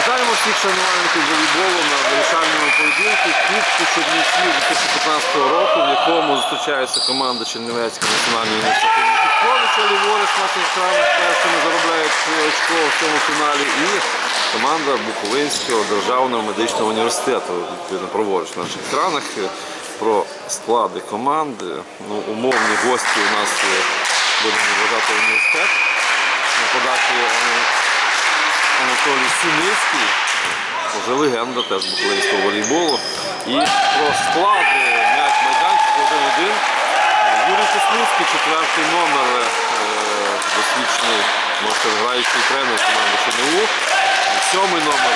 Вітаємо всіх шанувальників волейболу на вирішальному поєдинку Кубку Чернівців 2015 року, в якому зустрічаються команди Чернівецької національної університету. Петровича, ліворуч наших екранах першими заробляють очко в цьому фіналі, і команда Буковинського державного медичного університету, відповідно, праворуч на наших екранах. Про склади команди, ну, умовні гості у нас е, будемо вважати університет. На подачі е, Анатолій Синицький, вже легенда теж буковинського волейболу. І про склад м'яч майданчик 1-1. Юрій Тесницький, четвертий номер, е, досвідчений граючий тренер команди ЧНУ. Сьомий номер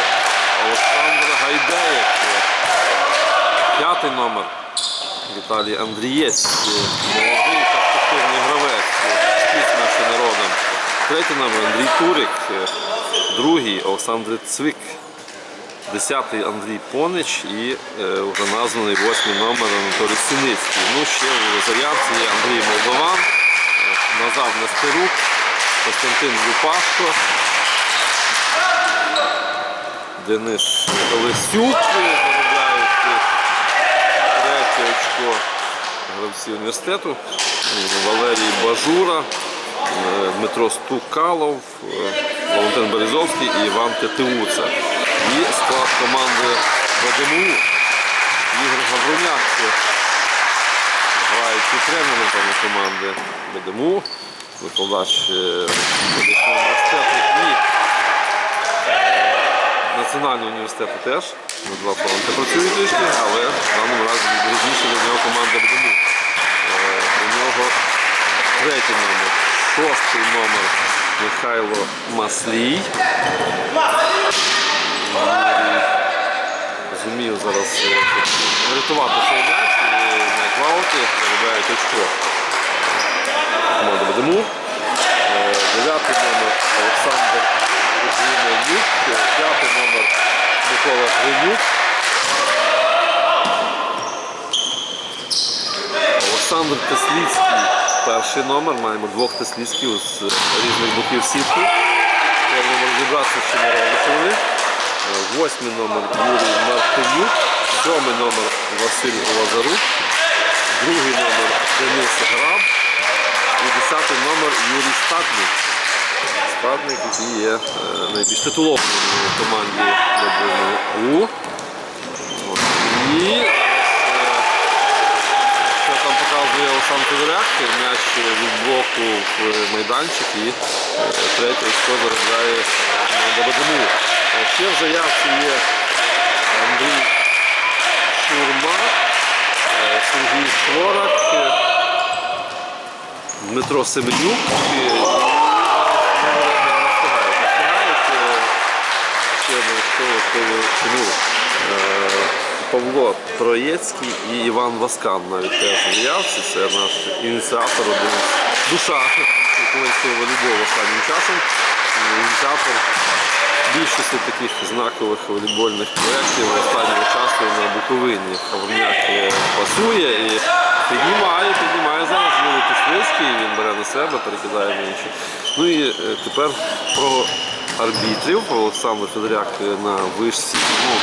Олександр Гайдеєк. П'ятий номер Віталій Андрієць, молодий перспективний гравець, спів нашим народом. Третій номер Андрій Турик, е, другий Олександр Цвик, десятий Андрій Понич і е, вже названий восьмий номер Анатолій Синицький. Ну, ще в заявці є Андрій Молдован, е, Назар Нестерук, Костянтин Лупашко, Денис Олесюк третє очко гравці університету, Валерій Бажура, Дмитро Стукалов, е, Валентин Березовський і Іван Тетеуца. І склад команди ВДМУ. Ігор Гавруняк е, граючий тренер команди ВДМУ, викладач е, медичного університету і Національного університету теж на два фронти працює трішки, але шостий номер Михайло Маслій. Зумів зараз е, рятувати цей м'яч і м'яч в ауті, заробляють очко. Команда БДМУ. Е, Дев'ятий номер Олександр Гринюк, п'ятий номер Микола Гринюк. Олександр Тесліцький, перший номер. Маємо двох Тесліцьків з різних боків сітки. Треба розібратися, що вони. Е, Восьмий номер Юрій Мартинюк, сьомий номер Василь Лазарук, другий номер Денис Граб і десятий номер Юрій Статник. Статник, який є е, найбільш титулованим у команді ВДНУ. От. І там показує Олександр м'яч від блоку в майданчик і е, третє очко заробляє. Е, Ще в заявці є Андрій Шурма, е, Сергій Шворак, е, Дмитро Семенюк. Ще одне очко чому Павло Троєцький і Іван Васкан навіть теж заявці. Це наш ініціатор, один душа українського волейболу останнім часом. Ініціатор більшості таких знакових волейбольних проєктів останнього часу на Буковині. Хаврняк е, пасує і піднімає, піднімає зараз Юрій Тишвицький, він бере на себе, перекидає на інші. Ну і е, тепер про арбітрів. Олександр Федоряк на вишці. Ну,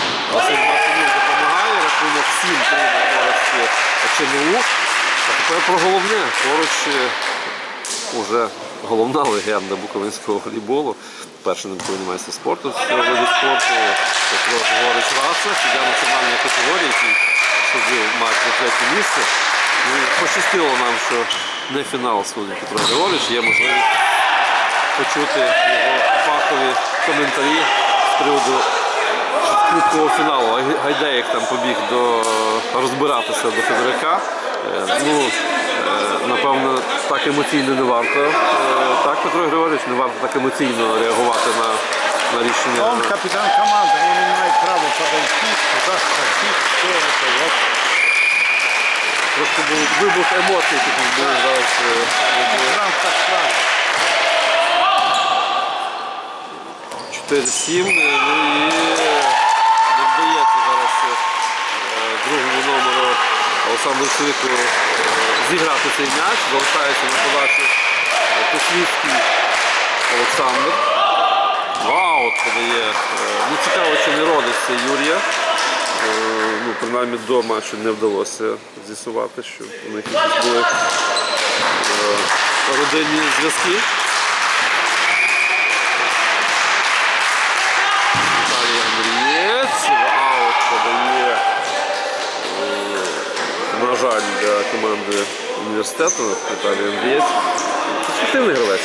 рахунок 7 3 на користь е, ЧНУ. А тепер про головне. Поруч е, уже головна легенда буковинського волейболу. Перший науковий майстер спорту з цього виду спорту. Петро Григорич Раса, суддя національної категорії, який судив матч на третє місце. Ну, пощастило нам, що не фінал судить Петро Григорич, є можливість почути його фахові коментарі з приводу кубкового фіналу. Гайдеєк там побіг до розбиратися до Федоряка. Е, Ну, е, напевно, так емоційно не варто. Е, Так, Петро Григорьович, не варто так емоційно реагувати на, на рішення. Он капитан команды, он имеет право подойти, спросить, что это. Вот. Просто був вибух емоцій, такий був зараз. Трамп так правильно. 4-7. е, Ну і не вдається зараз е, другому номеру Олександру Цвику е, зіграти цей м'яч. Залишається на подачі Косвіцький Олександр. Вау, подає. Е, Ну, цікаво, чи не родиться Юрія. Е, Ну, принаймні до матчу не вдалося з'ясувати, що у них були е, родинні зв'язки. Команди університету Віталій Андрієць. Перспективний гравець.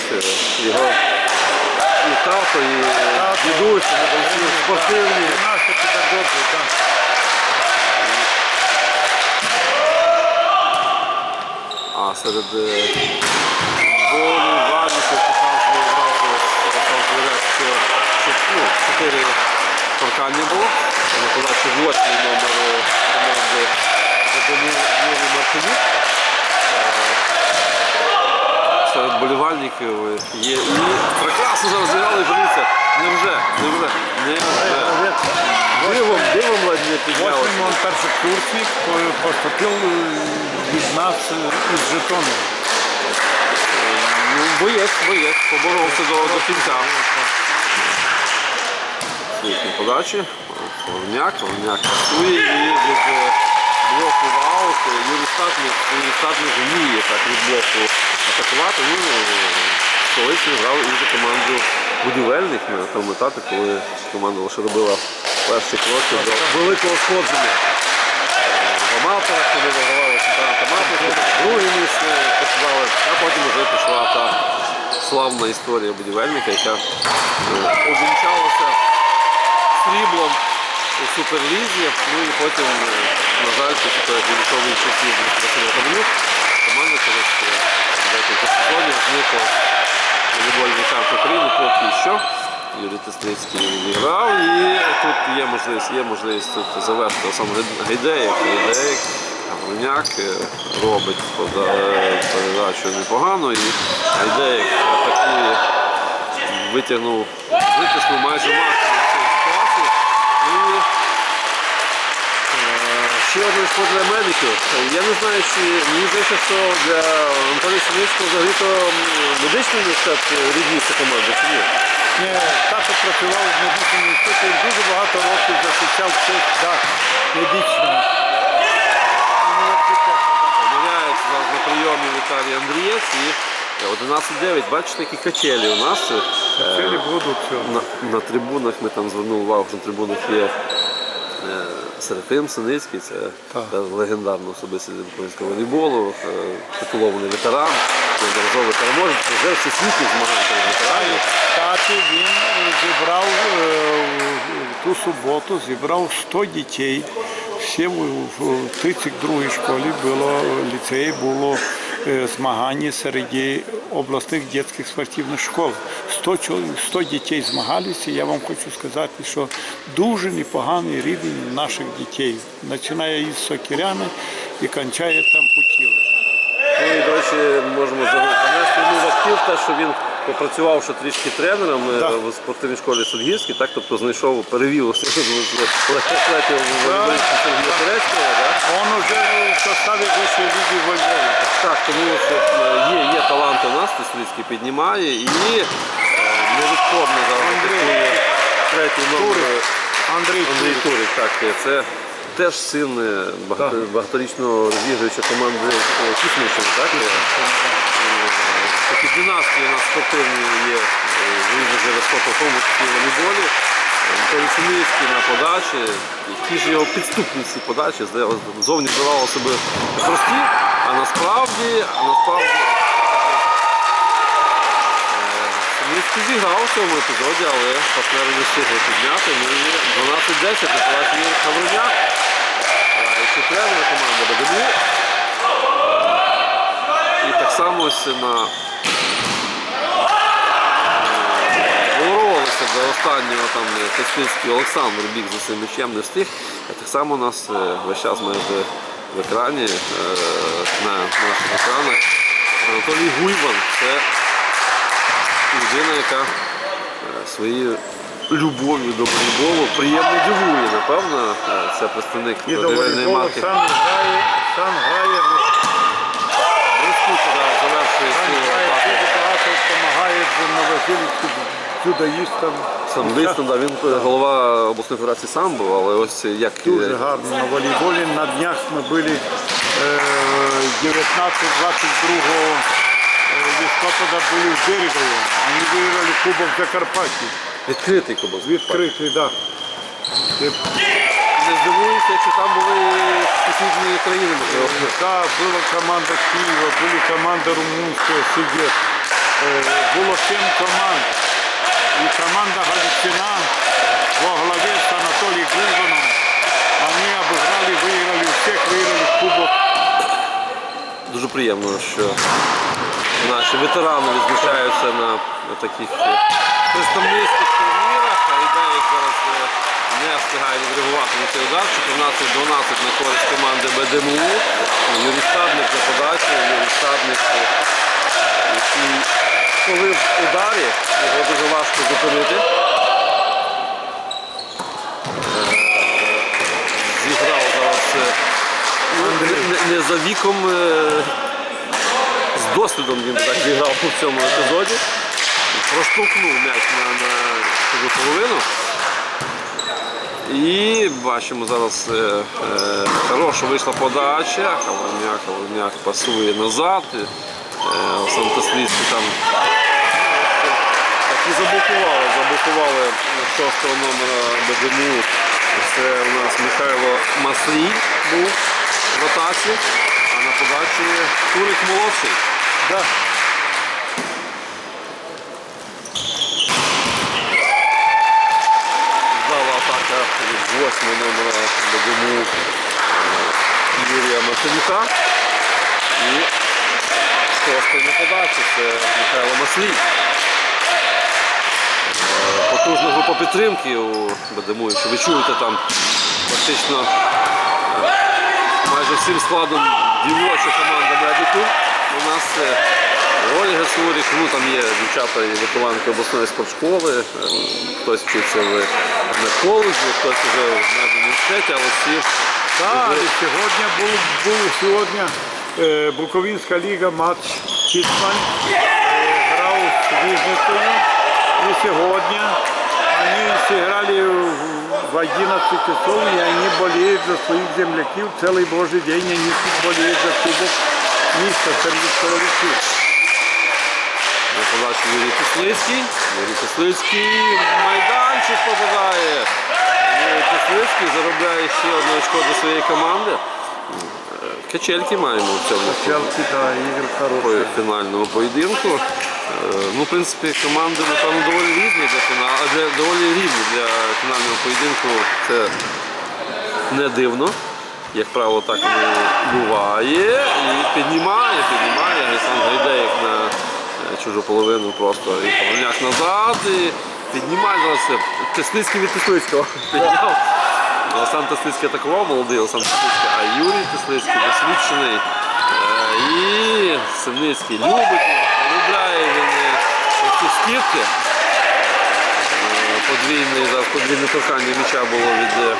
Його і тато, і дідусь, і спортивні. А серед е, показує одразу що, що ну, чотири торкання було. На подачі восьмий номер е, команди Юрій Мартинюк. Е, Серед болівальників є і прекрасно зараз зіграли, дивіться, невже, невже, невже. Дивом, дивом ледь не піднялося. Восьмим он першокурсник по- поступив е, від нас е, із Житомира. Ну, боєць, боєць, поборовся до, до кінця. Слухні подачі. Горняк, Горняк пасує і від е, блоку в аут Юрій Статник, Юрій вміє так від блоку атакувати. Ну, колись він грав і за команду будівельник на тому етапі, коли команда лише робила перші кроки до великого сходження. Е, В аматорах, коли вигравали чемпіонат аматорів, друге місце посідали, а потім вже пішла та славна історія будівельника, яка е, обвінчалася сріблом у Суперлізі. Ну і потім, е, на жаль, після того, як відійшов в інший світ Василь Романюк, команда через е, декілька сезонів зникла на футбольній карті України поки що. Юрій Тесницький відіграв і тут є можливість, є можливість тут завершити сам Гайдеєк. Гайдеєк, Гавриняк е, робить передачу непогано і Гайдеєк атакує, витягнув, витиснув майже максимум Ще спорт для медиків. Я не знаю, чи мені здається, що для Анатолія Синицького взагалі то медичний університет рідніша команда, чи ні? Ні, тато працював в медичному інституті, і дуже багато років захищав честь да, медичного. Помиляється зараз на прийомі Віталій Андрієць і 11-9. Бачите, які качелі у нас. Е, Цілі будуть. На, на трибунах ми там звернули увагу, що на трибунах є е, Серафим Синицький, це е, легендарна особистість українського волейболу, е, титулований ветеран, неодноразовий переможець, вже всесвітніх змагань ветеранів. Тати він е, зібрав ту суботу, зібрав 100 дітей. Всі в, в 32-й школі було, ліцеї було змагання серед обласних дитячих спортивних школ. 100, чол- 100 дітей змагалися. Я вам хочу сказати, що дуже непоганий рівень наших дітей. Починає із Сокиряни і кончає там Путіли. Ну і, до речі, можемо занести актив те, що він попрацювавши трішки тренером е, Так. в спортивній школі Судгірській, так, тобто знайшов, перевів легкоатлетів Сергія Турецького. Да? Он уже в составі вищої ліги во Львові. Так, тому що е, є, є талант у нас, Тистрицький піднімає і невідходно зараз третій номер. Андрій, Андрій Турик. Турик. Так, це теж син е, багато, багаторічного розігруюча команди е, так? Такі династії у нас спортивні є в різних видах спорту, в тому числі волейболі. Анатолій на подачі, які ж його підступні ці подачі, зовні здавалося би прості, а насправді, а насправді е, зіграв у цьому епізоді, але партнери не встигли підняти. Ну і 12-10 на подачі Юрій Хавриняк. Граючий тренер команди БДБУ. І так само ось на боролися до останнього там Костинський Олександр біг за цим м'ячем не встиг. А так само у нас е, весь час майже в екрані, е, на наших екранах. Анатолій Гуйван це людина, яка е, своєю любов'ю до волейболу приємно дивує, напевно. Е, Це представник волейболу марки. сам грає, сам грає, завершує свою атаку. багато допомагає в Новосілівській дзюдоїстом. Самбистом, да, він е, голова обласної федерації самбо, але ось як е, Дуже гарно на волейболі. На днях ми були е, 19-22 листопада були в Берегові. Вони виграли Кубок Закарпаття. відкритий кубок. Відкритий, так. Да. Не здивуюся, якщо там були сусідні країни, можливо. Да, була команда Києва, були команда Румунська. Е, Було сім команд. І команда Галичина во главі з Анатолієм Гурганом. Вони обіграли, виграли, всіх виграли кубок. Дуже приємно, що наші ветерани відзначаються на, на таких представницьких турнірах, а ідея зараз е, не встигає відреагувати на цей удар. 14-12 на користь команди БДМУ. Юрій Стадник за подачу, Юрій Стадник, е, який коли в ударі, його дуже важко зупинити. Е, Зіграв зараз е, не, за віком, е, з досвідом він так зіграв у цьому епізоді. Проштовхнув м'яч на, чужу половину. І бачимо зараз е, е, хороша вийшла подача. Хавальняк, Хавальняк пасує назад. Е, Олександр Тесліцький там і заблокували, заблокували шостого номера БДМУ. Це у нас Михайло Маслій був в атаці, а на подачі Турик молодший. Да. Вдала атака від восьмого номера БДМУ Юрія Матенюка. І шостий на подачі це Михайло Маслій. Потужна група підтримки у БДМУ, якщо ви чуєте там фактично майже всім складом дівоча команда медиків. У нас е, Ольга Сурік, ну там є дівчата і вихованки обласної спортшколи, е, хтось вчиться в медколеджі, хтось вже в медуніверситеті, але всі Так, сьогодні був, був сьогодні е, Буковинська ліга матч Кіцман е, грав з Вижницею. І сьогодні вони зіграли в- в 11 часов, і вони болеють за своїх земляків. Цілий божий день вони тут болеють за кубок міста Сервіцовичів. на подачу Юрій Кислицький. Юрій Кислицький майданчик попадає. Юрій Кислицький заробляє ще одне очко для своєї команди. Качельки маємо в цьому. Челки, да, ігри по хороші. фінальному поєдинку. Е, Ну, в принципі, команди, напевно, доволі різні для фіналу, для, доволі рівні для фінального поєдинку. Це не дивно. Як правило, так воно буває. І піднімає, піднімає. Гейсан Гайдеєк на е, чужу половину просто і Павленяк назад. І піднімає зараз це Тесницький від Теслицького підняв. Олександр Теслицький атакував, молодий Олександр Теслицький, а Юрій Теслицький досвідчений. Е, І Сивницький любить, полюбляє він е, ці скидки. Е, Подвійне, подвійне торкання м'яча було від. е,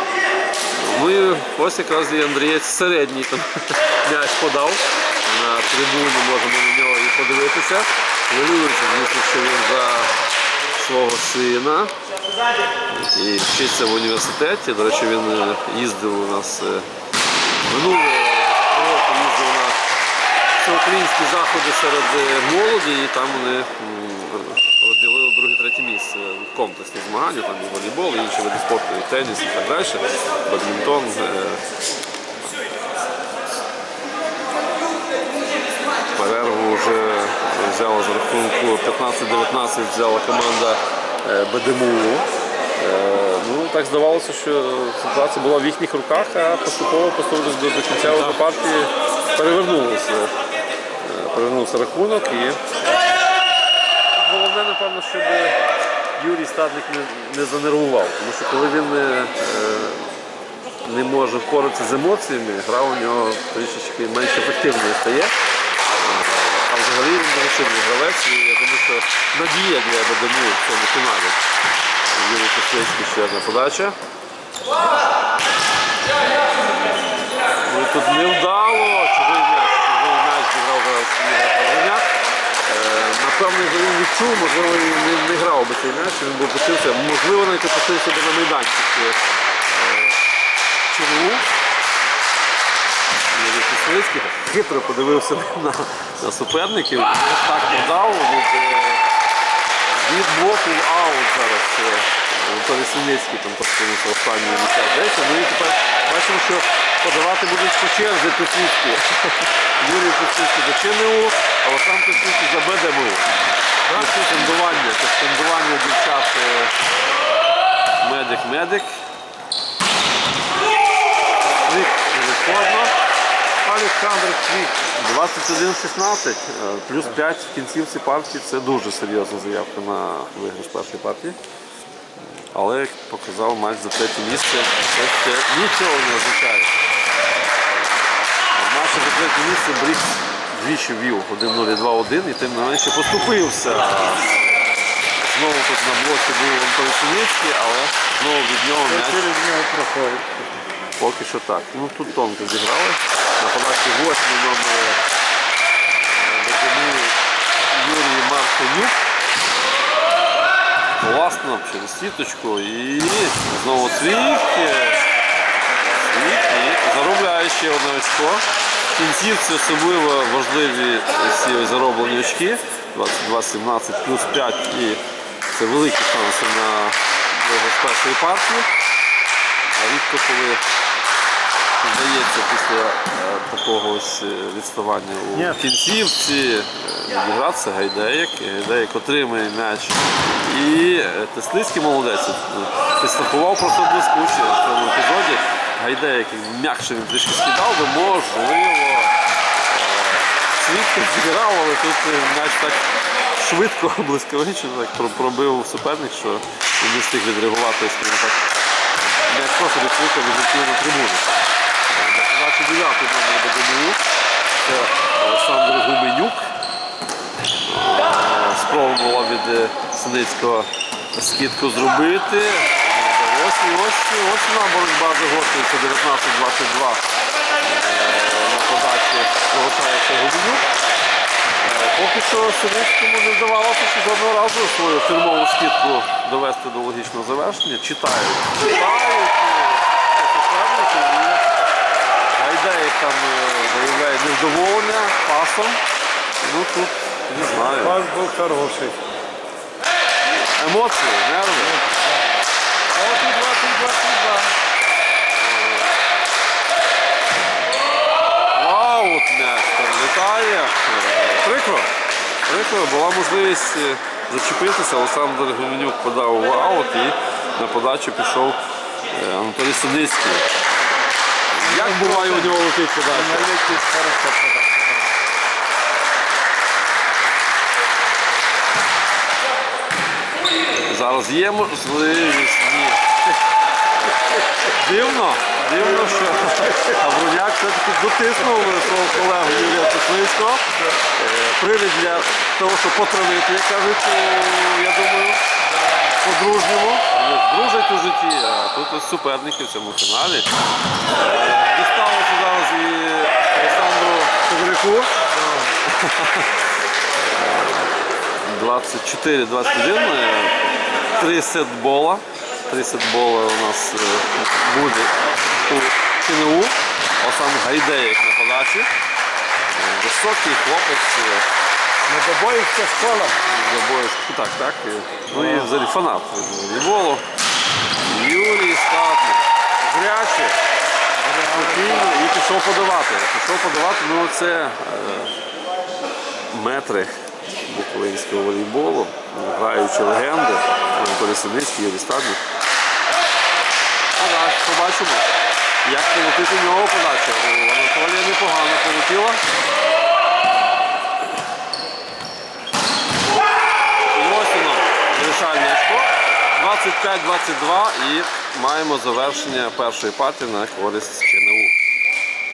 Ну і ось якраз і Андрієць середній там м'яч подав. На трибуні можемо на нього і подивитися. Хвилюється, звісно, що він за свого сина. І вчиться в університеті. До речі, він їздив у нас минулого всеукраїнські заходи серед е, молоді, і там вони розділили друге-третє місце. Комплексні змагання, там і волейбол, і інші види спорту, і теніс, і так далі. Бадмінтон. е, Перерву вже взяла з рахунку 15-19 взяла команда е, БДМУ. Ну, так здавалося, що ситуація була в їхніх руках, а поступово поступово до, до кінця вже партії перевернулося. Перевернувся рахунок і головне, напевно, щоб Юрій Стадник не, не занервував, тому що коли він не, не може впоратися з емоціями, гра у нього трішечки менш ефективною стає. А взагалі він дуже гравець, і я думаю, що надія для БДМУ в цьому фіналі. Юрій Косицький ще одна подача. Тут невдало, чужий м'яч, чужий м'яч зіграв зараз Ігор Павленяк. Е, Напевно, він відчув, можливо, і не, не грав би цей м'яч, він був пустився. Можливо, навіть опустився би на майданчик. е, Кислицький хитро подивився на, на суперників. Ось так подав від, е, від блоку в аут зараз. е, Анатолій Синицький там останній місця. Десь, ну і тепер бачимо, що подавати будуть по черзі Петрівський. Юрій Петрівський за ЧНУ, а Олександр Петрівський за БДМУ. Це скандування, це скандування дівчат медик-медик. Свік виходно. Олександр Свік 21-16, е, плюс 5 в кінцівці партії це дуже серйозна заявка на виграш першої партії. Але як показав матч за третє місце, це ще нічого не означає. В матчі за третє місце Брікс двічі вів 1-0-2-1 і тим не менше поступився. Знову тут на блоці був Антон Синицький, але знову від нього м'яч Через нього проходить. Поки що так. Ну тут тонко зіграли. На подачі восьмий номер Богдану Юрій Марконюк. Власно через сіточку і знову цвік. Цвік і заробляє ще одне очко. В кінцівці особливо важливі ці зароблені очки. 22-17 плюс 5 і це великі шанси на виграш першої партії. А рідко коли вдається після е, такого ось е, відставання у кінцівці е, відігратися Гайдеєк. Гайдеєк отримує м'яч. І Теслицький молодець. Підстрахував просто блискуче в цьому епізоді. Гайдеєк м'якше він трішки скидав би, можливо. Е, Свідки зіграв, але тут е, м'яч так швидко, блискавично так пробив суперник, що він не встиг відреагувати, скажімо так. М'яч просто відкрито відлетів на трибуну. Наші дев'ятий номер БДМУ. Це Олександр Гуменюк. Е, Спроба була від е, Синицького скидку зробити. Вдалося. І ось, ось вона боротьба загострюється 19-22 Е, на подачі залишається Гуменюк. Е, Поки що Синицькому не вдавалося ще жодного разу свою фірмову скидку довести до логічного завершення. Читають. Читають. і там е, виявляє невдоволення пасом. Ну тут не знаю. Пас був хороший. Емоції, нерви. От і 22-22. Аут м'яч там літає. Е, Прикро. Прикро. Була можливість е, зачепитися. Олександр Гуменюк подав в аут і на подачу пішов е, Анатолій Синицький. Як буває у нього летить подача? Зараз є можливість. Ні. Дивно, дивно, що Абруняк все-таки дотиснув свого колегу Юрія Теслицького. Привід для того, щоб потравити, як кажуть, е, я думаю, по-дружньому. Дружать у житті, а тут ось суперники в цьому фіналі. Е, Дісталося зараз і Олександру Федорику. 24-21. е, Три сетбола. Три сетбола у нас буде у ЧНУ. Олександр Гайдеєк на подачі. Високий хлопець. е, Недобоївська школа. Забоївський, так, так. Ну і взагалі фанат волейболу. Юрій Статний. Зряче. Спокійно і пішов подавати. Пішов подавати, ну це е, метри буковинського волейболу, граючі легенди, Анатолій Синицький, Юрій Стадник. Подаш, побачимо, як полетить у нього подача. У Анатолія непогано полетіла. Воно, вирішальне очко. 25-22 і маємо завершення першої партії на користь.